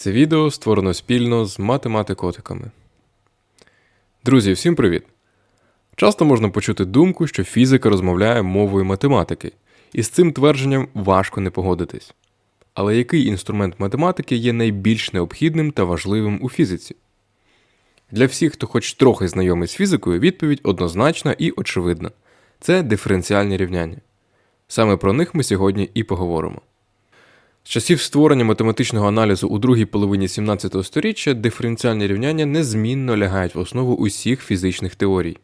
Це відео створено спільно з математикотиками. Друзі, всім привіт! Часто можна почути думку, що фізика розмовляє мовою математики, і з цим твердженням важко не погодитись. Але який інструмент математики є найбільш необхідним та важливим у фізиці? Для всіх, хто хоч трохи знайомий з фізикою, відповідь однозначна і очевидна це диференціальні рівняння. Саме про них ми сьогодні і поговоримо. З часів створення математичного аналізу у другій половині 17 століття диференціальні рівняння незмінно лягають в основу усіх фізичних теорій.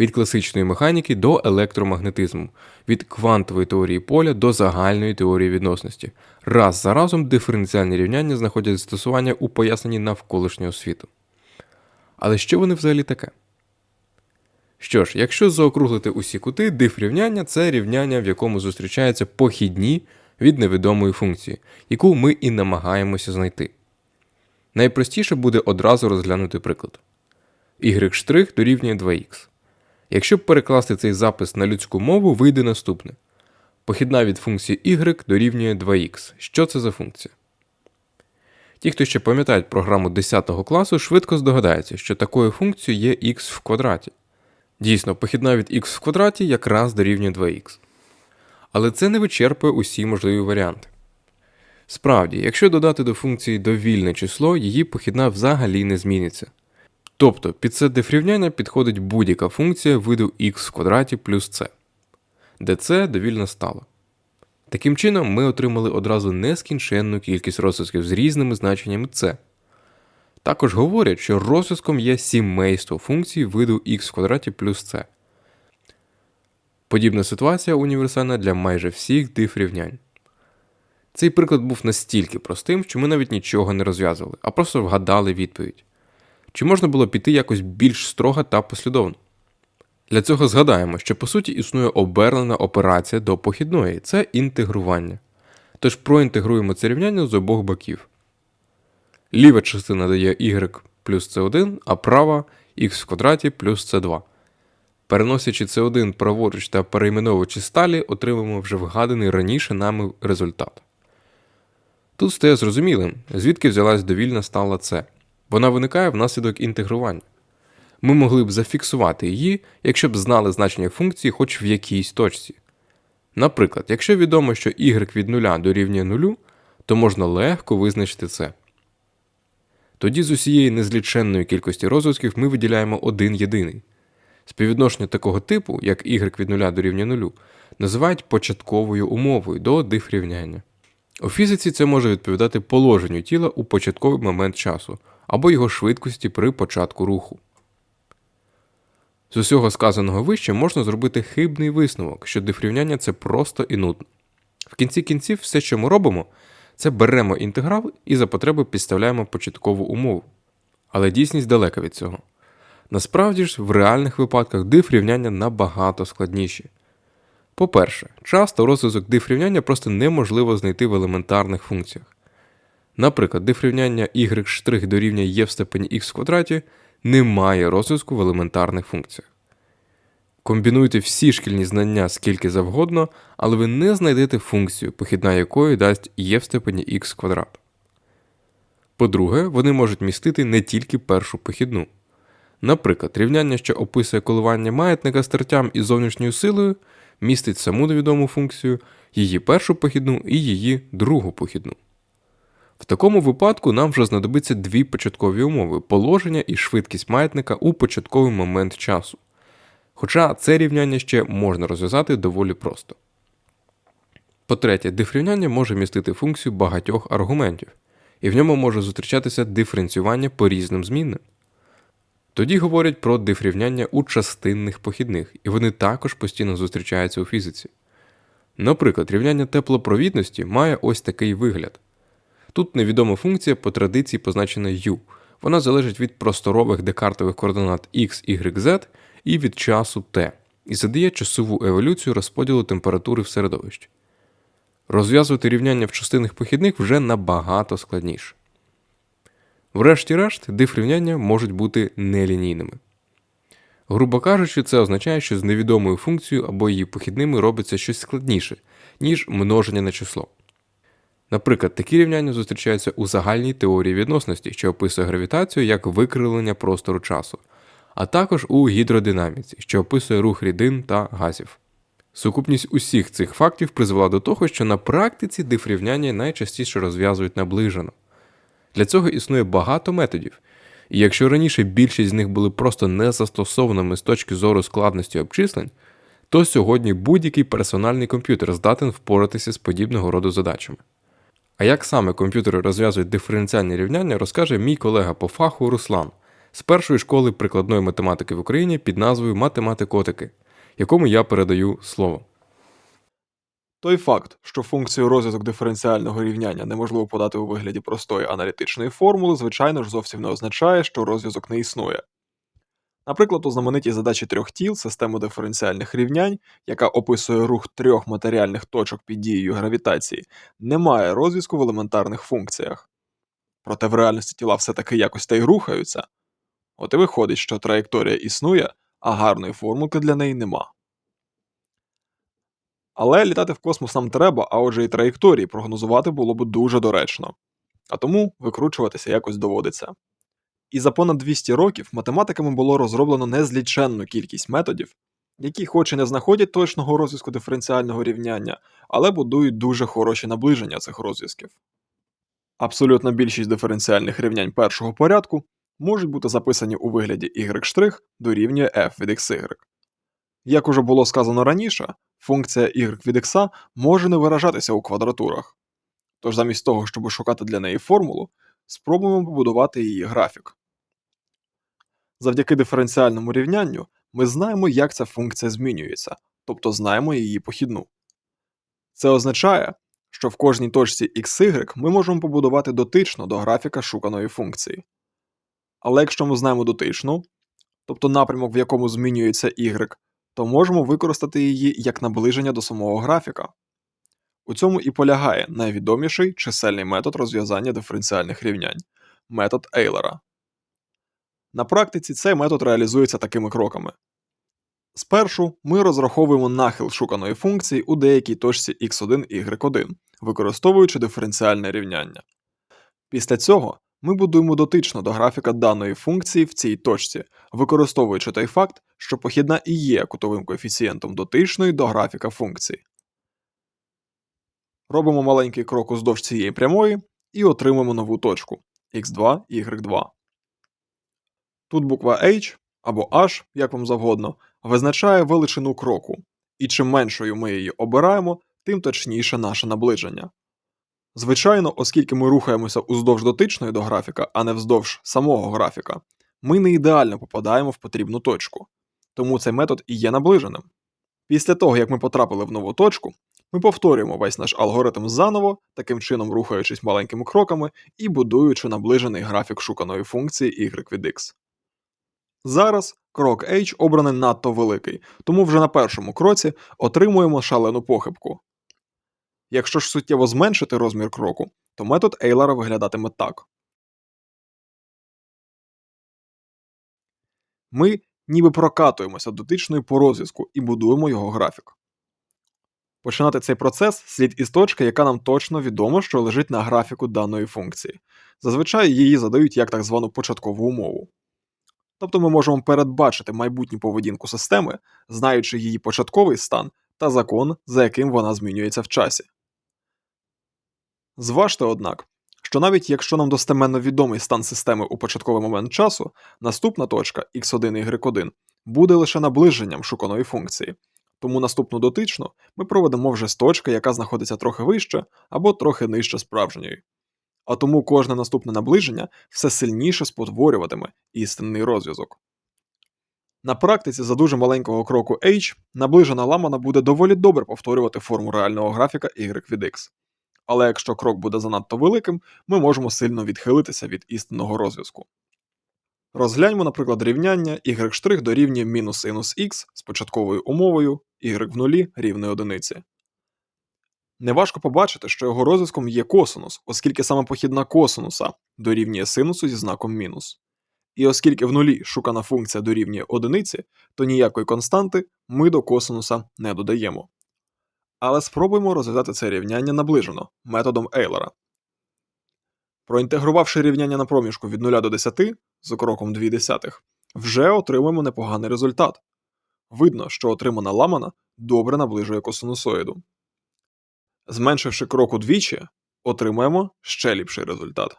Від класичної механіки до електромагнетизму, від квантової теорії поля до загальної теорії відносності. Раз за разом диференціальні рівняння знаходять застосування у поясненні навколишнього світу. Але що вони взагалі таке? Що ж, якщо заокруглити усі кути, диф рівняння це рівняння, в якому зустрічаються похідні від невідомої функції, яку ми і намагаємося знайти. Найпростіше буде одразу розглянути приклад. y' дорівнює 2х. Якщо перекласти цей запис на людську мову, вийде наступне. Похідна від функції y дорівнює 2х. Що це за функція? Ті, хто ще пам'ятають програму 10 класу, швидко здогадаються, що такою функцією є х в квадраті. Дійсно, похідна від х в квадраті якраз дорівнює 2х. Але це не вичерпує усі можливі варіанти. Справді, якщо додати до функції довільне число, її похідна взагалі не зміниться. Тобто під це дифрівняння підходить будь-яка функція виду х в квадраті плюс c, де це довільна стала. Таким чином, ми отримали одразу нескінченну кількість розв'язків з різними значеннями c. Також говорять, що розв'язком є сімейство функцій виду х в квадраті плюс c. Подібна ситуація універсальна для майже всіх диф рівнянь. Цей приклад був настільки простим, що ми навіть нічого не розв'язували, а просто вгадали відповідь. Чи можна було піти якось більш строго та послідовно? Для цього згадаємо, що по суті існує обернена операція до похідної це інтегрування. Тож проінтегруємо це рівняння з обох боків. Ліва частина дає y плюс c1, а права х в квадраті плюс c2. Переносячи С1 праворуч та перейменовуючи сталі, отримаємо вже вгаданий раніше нами результат. Тут стає зрозумілим, звідки взялась довільна стала С. Вона виникає внаслідок інтегрування. Ми могли б зафіксувати її, якщо б знали значення функції хоч в якійсь точці. Наприклад, якщо відомо, що y від 0 дорівнює 0, то можна легко визначити це. Тоді з усієї незліченної кількості розв'язків ми виділяємо один єдиний. Співвідношення такого типу, як y від 0 дорівнює 0, називають початковою умовою до дифрівняння. У фізиці це може відповідати положенню тіла у початковий момент часу або його швидкості при початку руху. З усього сказаного вище можна зробити хибний висновок, що дифрівняння це просто і нудно. В кінці кінців все, що ми робимо, це беремо інтеграл і за потреби підставляємо початкову умову. Але дійсність далека від цього. Насправді ж, в реальних випадках диф рівняння набагато складніші. По-перше, часто розв'язок диф рівняння просто неможливо знайти в елементарних функціях. Наприклад, диф рівняння y' дорівнює є в степені х в квадраті не має розв'язку в елементарних функціях. Комбінуйте всі шкільні знання скільки завгодно, але ви не знайдете функцію, похідна якої дасть є в степені х квадрат. По-друге, вони можуть містити не тільки першу похідну. Наприклад, рівняння, що описує коливання маятника з тертям і зовнішньою силою, містить саму невідому функцію, її першу похідну і її другу похідну. В такому випадку нам вже знадобиться дві початкові умови положення і швидкість маятника у початковий момент часу. Хоча це рівняння ще можна розв'язати доволі просто. По-третє, дифрівняння може містити функцію багатьох аргументів, і в ньому може зустрічатися диференціювання по різним змінним. Тоді говорять про дифрівняння у частинних похідних, і вони також постійно зустрічаються у фізиці. Наприклад, рівняння теплопровідності має ось такий вигляд. Тут невідома функція по традиції позначена u. Вона залежить від просторових декартових координат x, y, z і від часу t, і задає часову еволюцію розподілу температури в середовищі. Розв'язувати рівняння в частинних похідних вже набагато складніше. Врешті-решт, дифрівняння можуть бути нелінійними. Грубо кажучи, це означає, що з невідомою функцією або її похідними робиться щось складніше, ніж множення на число. Наприклад, такі рівняння зустрічаються у загальній теорії відносності, що описує гравітацію як викривлення простору часу, а також у гідродинаміці, що описує рух рідин та газів. Сукупність усіх цих фактів призвела до того, що на практиці дифрівняння найчастіше розв'язують наближено. Для цього існує багато методів, і якщо раніше більшість з них були просто незастосованими з точки зору складності обчислень, то сьогодні будь-який персональний комп'ютер здатен впоратися з подібного роду задачами. А як саме комп'ютери розв'язують диференціальні рівняння, розкаже мій колега по фаху Руслан з першої школи прикладної математики в Україні під назвою Математикотики, якому я передаю слово. Той факт, що функцію розв'язок диференціального рівняння неможливо подати у вигляді простої аналітичної формули, звичайно ж зовсім не означає, що розв'язок не існує. Наприклад, у знаменитій задачі трьох тіл системи диференціальних рівнянь, яка описує рух трьох матеріальних точок під дією гравітації, немає розв'язку в елементарних функціях. Проте в реальності тіла все-таки якось та й рухаються. От і виходить, що траєкторія існує, а гарної формулки для неї нема. Але літати в космос нам треба, а отже і траєкторії прогнозувати було б дуже доречно. А тому викручуватися якось доводиться. І за понад 200 років математиками було розроблено незліченну кількість методів, які хоч і не знаходять точного розв'язку диференціального рівняння, але будують дуже хороші наближення цих розв'язків. Абсолютна більшість диференціальних рівнянь першого порядку можуть бути записані у вигляді y' дорівнює f від xy. Як уже було сказано раніше, функція y від x може не виражатися у квадратурах. Тож замість того, щоб шукати для неї формулу, спробуємо побудувати її графік. Завдяки диференціальному рівнянню ми знаємо, як ця функція змінюється, тобто знаємо її похідну. Це означає, що в кожній точці xy ми можемо побудувати дотично до графіка шуканої функції. Але якщо ми знаємо дотичну, тобто напрямок, в якому змінюється y, то можемо використати її як наближення до самого графіка. У цьому і полягає найвідоміший чисельний метод розв'язання диференціальних рівнянь метод Ейлера. На практиці цей метод реалізується такими кроками. Спершу ми розраховуємо нахил шуканої функції у деякій точці x1 y1, використовуючи диференціальне рівняння. Після цього ми будуємо дотично до графіка даної функції в цій точці, використовуючи той факт, що похідна і є кутовим коефіцієнтом дотичної до графіка функції. Робимо маленький крок уздовж цієї прямої і отримуємо нову точку x2, y2. Тут буква H або H, як вам завгодно, визначає величину кроку, і чим меншою ми її обираємо, тим точніше наше наближення. Звичайно, оскільки ми рухаємося уздовж дотичної до графіка, а не вздовж самого графіка, ми не ідеально попадаємо в потрібну точку, тому цей метод і є наближеним. Після того, як ми потрапили в нову точку, ми повторюємо весь наш алгоритм заново, таким чином рухаючись маленькими кроками і будуючи наближений графік шуканої функції y від x. Зараз крок H обраний надто великий, тому вже на першому кроці отримуємо шалену похибку. Якщо ж суттєво зменшити розмір кроку, то метод Ейлера виглядатиме так. Ми ніби прокатуємося дотичною по розв'язку і будуємо його графік. Починати цей процес слід із точки, яка нам точно відомо, що лежить на графіку даної функції. Зазвичай її задають як так звану початкову умову. Тобто ми можемо передбачити майбутню поведінку системи, знаючи її початковий стан та закон, за яким вона змінюється в часі. Зважте, однак, що навіть якщо нам достеменно відомий стан системи у початковий момент часу, наступна точка x1 y1 буде лише наближенням шуканої функції, тому наступну дотичну ми проведемо вже з точки, яка знаходиться трохи вище або трохи нижче справжньої. А тому кожне наступне наближення все сильніше спотворюватиме істинний розв'язок. На практиці за дуже маленького кроку h наближена ламана буде доволі добре повторювати форму реального графіка y від x. Але якщо крок буде занадто великим, ми можемо сильно відхилитися від істинного розв'язку. Розгляньмо, наприклад, рівняння y' дорівнює мінус синус х з початковою умовою y в нулі рівної одиниці. Неважко побачити, що його розв'язком є косинус, оскільки саме похідна косинуса дорівнює синусу зі знаком мінус. І оскільки в нулі шукана функція дорівнює одиниці, то ніякої константи ми до косинуса не додаємо. Але спробуємо розв'язати це рівняння наближено методом Ейлера. Проінтегрувавши рівняння на проміжку від 0 до 10 з кроком 2 десятих, вже отримаємо непоганий результат. Видно, що отримана ламана добре наближує косинусоїду. Зменшивши крок удвічі, отримаємо ще ліпший результат.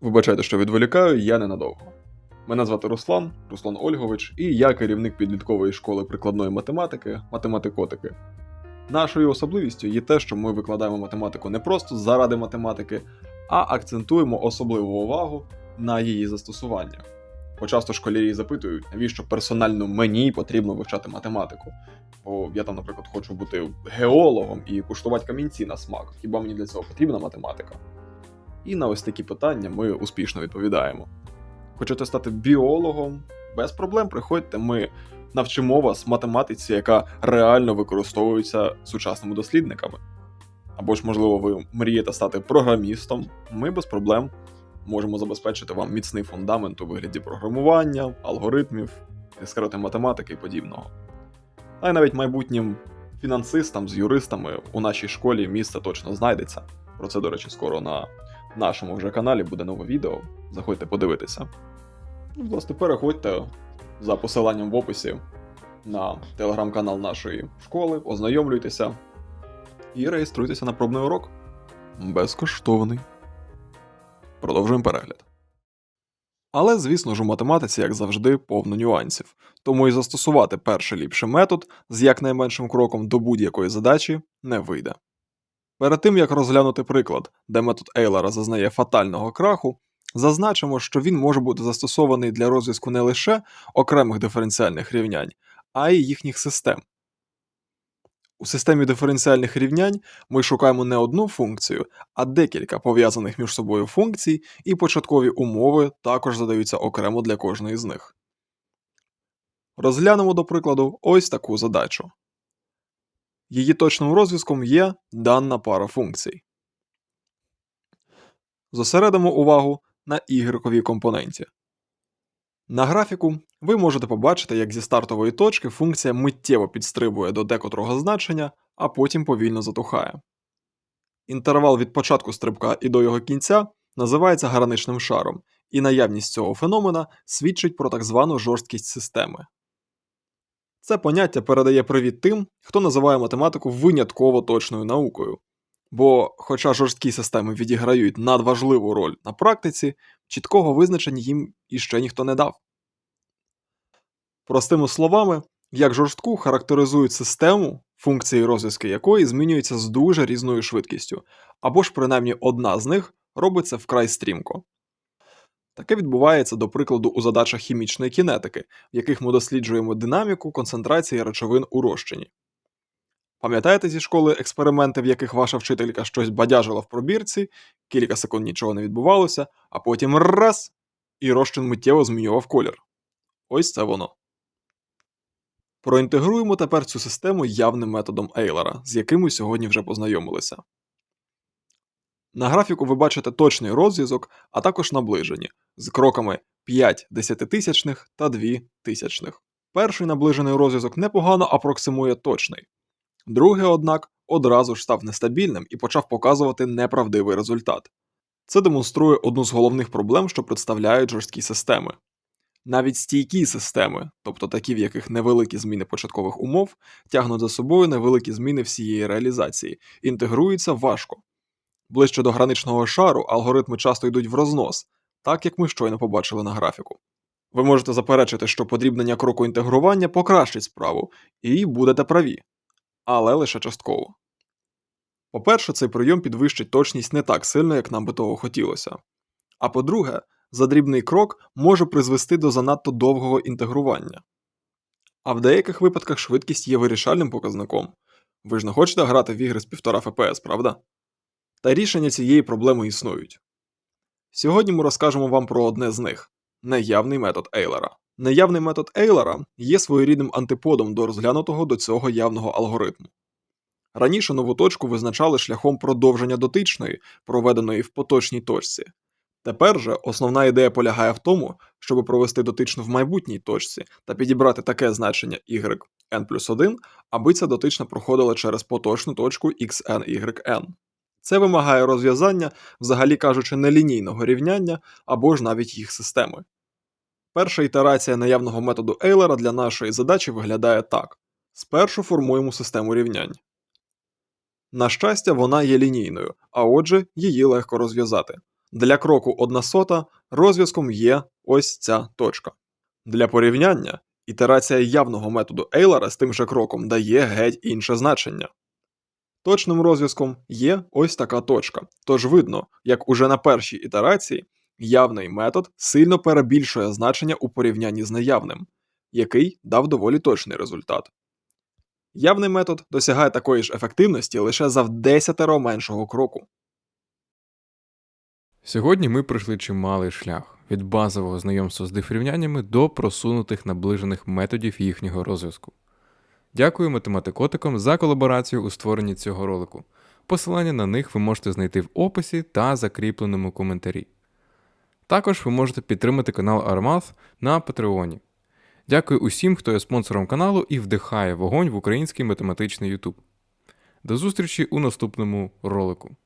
Вибачайте, що відволікаю, я ненадовго. Мене звати Руслан, Руслан Ольгович, і я керівник підліткової школи прикладної математики, математикотики. Нашою особливістю є те, що ми викладаємо математику не просто заради математики, а акцентуємо особливу увагу на її застосуваннях. Бо часто школярі запитують, навіщо персонально мені потрібно вивчати математику. Бо я там, наприклад, хочу бути геологом і куштувати камінці на смак. Хіба мені для цього потрібна математика? І на ось такі питання ми успішно відповідаємо. Хочете стати біологом? Без проблем приходьте, ми навчимо вас математиці, яка реально використовується сучасними дослідниками. Або ж, можливо, ви мрієте стати програмістом, ми без проблем можемо забезпечити вам міцний фундамент у вигляді програмування, алгоритмів, дискретної математики і подібного. А й навіть майбутнім фінансистам з юристами у нашій школі місце точно знайдеться. Про це, до речі, скоро на нашому вже каналі буде нове відео. Заходьте подивитися. Ну, власне, переходьте за посиланням в описі на телеграм-канал нашої школи, ознайомлюйтеся і реєструйтеся на пробний урок. Безкоштовний. Продовжуємо перегляд. Але, звісно ж, у математиці, як завжди, повно нюансів, тому і застосувати перший ліпший метод з якнайменшим кроком до будь-якої задачі не вийде. Перед тим як розглянути приклад, де метод Ейлера зазнає фатального краху, зазначимо, що він може бути застосований для розв'язку не лише окремих диференціальних рівнянь, а й їхніх систем. У системі диференціальних рівнянь ми шукаємо не одну функцію, а декілька пов'язаних між собою функцій, і початкові умови також задаються окремо для кожної з них. Розглянемо, до прикладу, ось таку задачу. Її точним розв'язком є дана пара функцій. Зосередимо увагу на ігриковій компоненті. На графіку ви можете побачити, як зі стартової точки функція миттєво підстрибує до декотрого значення, а потім повільно затухає. Інтервал від початку стрибка і до його кінця називається граничним шаром, і наявність цього феномена свідчить про так звану жорсткість системи. Це поняття передає привіт тим, хто називає математику винятково точною наукою. Бо, хоча жорсткі системи відіграють надважливу роль на практиці, чіткого визначення їм іще ніхто не дав. Простими словами, як жорстку характеризують систему, функції розв'язки якої змінюються з дуже різною швидкістю, або ж принаймні одна з них робиться вкрай стрімко. Таке відбувається, до прикладу, у задачах хімічної кінетики, в яких ми досліджуємо динаміку концентрації речовин у розчині. Пам'ятаєте зі школи експерименти, в яких ваша вчителька щось бадяжила в пробірці, кілька секунд нічого не відбувалося, а потім раз і розчин миттєво змінював колір. Ось це воно. Проінтегруємо тепер цю систему явним методом Ейлера, з яким ми сьогодні вже познайомилися. На графіку ви бачите точний розв'язок, а також наближені з кроками 5 десятитисячних та 2 тисячних. Перший наближений розв'язок непогано апроксимує точний. Другий, однак, одразу ж став нестабільним і почав показувати неправдивий результат. Це демонструє одну з головних проблем, що представляють жорсткі системи. Навіть стійкі системи, тобто такі, в яких невеликі зміни початкових умов, тягнуть за собою невеликі зміни всієї реалізації, інтегруються важко. Ближче до граничного шару алгоритми часто йдуть в рознос, так як ми щойно побачили на графіку. Ви можете заперечити, що подрібнення кроку інтегрування покращить справу, і будете праві, але лише частково. По-перше, цей прийом підвищить точність не так сильно, як нам би того хотілося. А по-друге, задрібний крок може призвести до занадто довгого інтегрування. А в деяких випадках швидкість є вирішальним показником. Ви ж не хочете грати в ігри з 1,5 FPS, правда? Та рішення цієї проблеми існують. Сьогодні ми розкажемо вам про одне з них неявний метод Ейлера. Неявний метод Ейлера є своєрідним антиподом до розглянутого до цього явного алгоритму. Раніше нову точку визначали шляхом продовження дотичної, проведеної в поточній точці. Тепер же основна ідея полягає в тому, щоб провести дотичну в майбутній точці та підібрати таке значення y n плюс 1, аби ця дотична проходила через поточну точку xn yn. Це вимагає розв'язання, взагалі кажучи, нелінійного рівняння або ж навіть їх системи. Перша ітерація наявного методу Ейлера для нашої задачі виглядає так: спершу формуємо систему рівнянь. На щастя, вона є лінійною, а отже, її легко розв'язати. Для кроку 1 сота розв'язком є ось ця точка. Для порівняння ітерація явного методу Ейлера з тим же кроком дає геть інше значення. Точним розв'язком є ось така точка, тож видно, як уже на першій ітерації явний метод сильно перебільшує значення у порівнянні з неявним, який дав доволі точний результат. Явний метод досягає такої ж ефективності лише за в десятеро меншого кроку. Сьогодні ми пройшли чималий шлях від базового знайомства з дифрівняннями до просунутих наближених методів їхнього розв'язку. Дякую математикотикам за колаборацію у створенні цього ролику. Посилання на них ви можете знайти в описі та закріпленому коментарі. Також ви можете підтримати канал Armath на Патреоні. Дякую усім, хто є спонсором каналу і вдихає вогонь в український математичний YouTube. До зустрічі у наступному ролику.